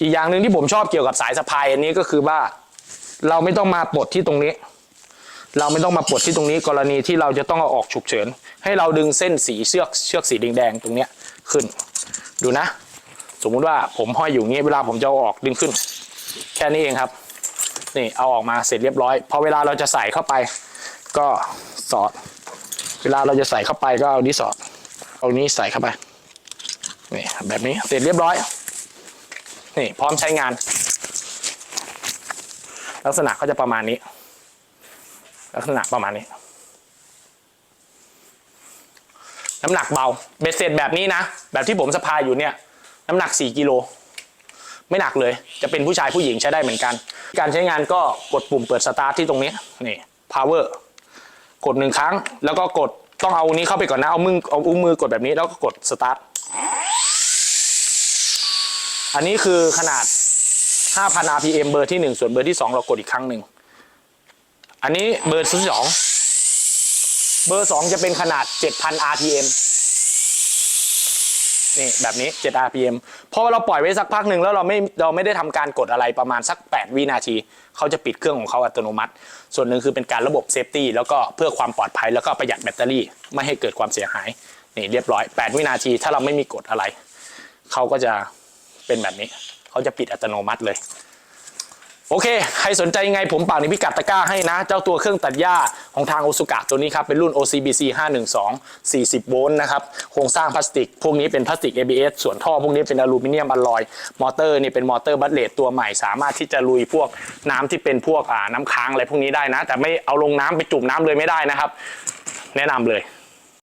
อีกอย่างหนึ่งที่ผมชอบเกี่ยวกับสายสะพายอันนี้ก็คือว่า เราไม่ต้องมาปลดที่ตรงนี้ เราไม่ต้องมาปลดที่ตรงนี้กรณีที่เราจะต้องเอาออกฉุกเฉิน ให้เราดึงเส้นสีเชือกเชือกสีแดงๆตรงเนี้ยขึ้น ดูนะ สมมุติว่าผมห้อยอยู่งี้เวลาผมจะเอาออกดึงขึ้น แค่นี้เองครับ นี่เอาออกมาเสร็จเรียบร้อยพอเวลาเราจะใส่เข้าไป ก็สอด เวลาเราจะใส่เข้าไปก็เอานี้สอดเอานี้ใส่เข้าไปนี่แบบนี้เสร็จเรียบร้อย นี่พร้อมใช้งาน ลักษณะก็จะประมาณนี้ ลักษณะประมาณนี้ น้ำหนักเบาเบ็ดเสร็จแบบนี้นะ แบบที่ผมสะพายอยู่เนี่ย น้ำหนัก 4กิโลไม่หนักเลย จะเป็นผู้ชายผู้หญิงใช้ได้เหมือนกัน การใช้งานก็กดปุ่มเปิดสตาร์ทที่ตรงนี้ นี่ power กดหนึ่งครั้ง แล้วก็กดต้องเอานี้เข้าไปก่อนนะ เอามือเอาอุ้งมือกดแบบนี้แล้วก็กดสตาร์ท อันนี้คือขนาด 5,000 rpm เบอร์ที่ 1 ส่วนเบอร์ที่ 2 เรากดอีกครั้งหนึ่ง อันนี้เบอร์ที่สองเบอร์ 2 จะเป็นขนาด 7,000 rpm นี่แบบนี้ 7 rpm พอเราปล่อยไว้สักพักหนึ่งแล้วเราไม่เราไม่ได้ทำการกดอะไรประมาณสัก 8 วินาที เขาจะปิดเครื่องของเขาอัตโนมัติ ส่วนหนึ่งคือเป็นการระบบเซฟตี้แล้วก็เพื่อความปลอดภัยแล้วก็ประหยัดแบตเตอรี่ ไม่ให้เกิดความเสียหาย นี่เรียบร้อย 8 วินาที ถ้าเราไม่มีกดอะไร เขาก็จะ เป็นแบบนี้ เขาจะปิดอัตโนมัติเลย โอเค ใครสนใจยังไงผมปากในพิกัดตะกร้าให้นะ เจ้าตัวเครื่องตัดหญ้าของทางโอซุกะตัวนี้ครับ เป็นรุ่น OCBC 512 40 โวลต์นะครับ โครงสร้างพลาสติก พวกนี้เป็นพลาสติก ABS ส่วนท่อพวกนี้เป็นอลูมิเนียมอลลอย มอเตอร์นี่เป็นมอเตอร์บัตเลตตัวใหม่ สามารถที่จะลุยพวกน้ำที่เป็นพวกน้ำค้างอะไรพวกนี้ได้นะ แต่ไม่เอาลงน้ำไปจุ่มน้ำเลยไม่ได้นะครับ แนะนำเลย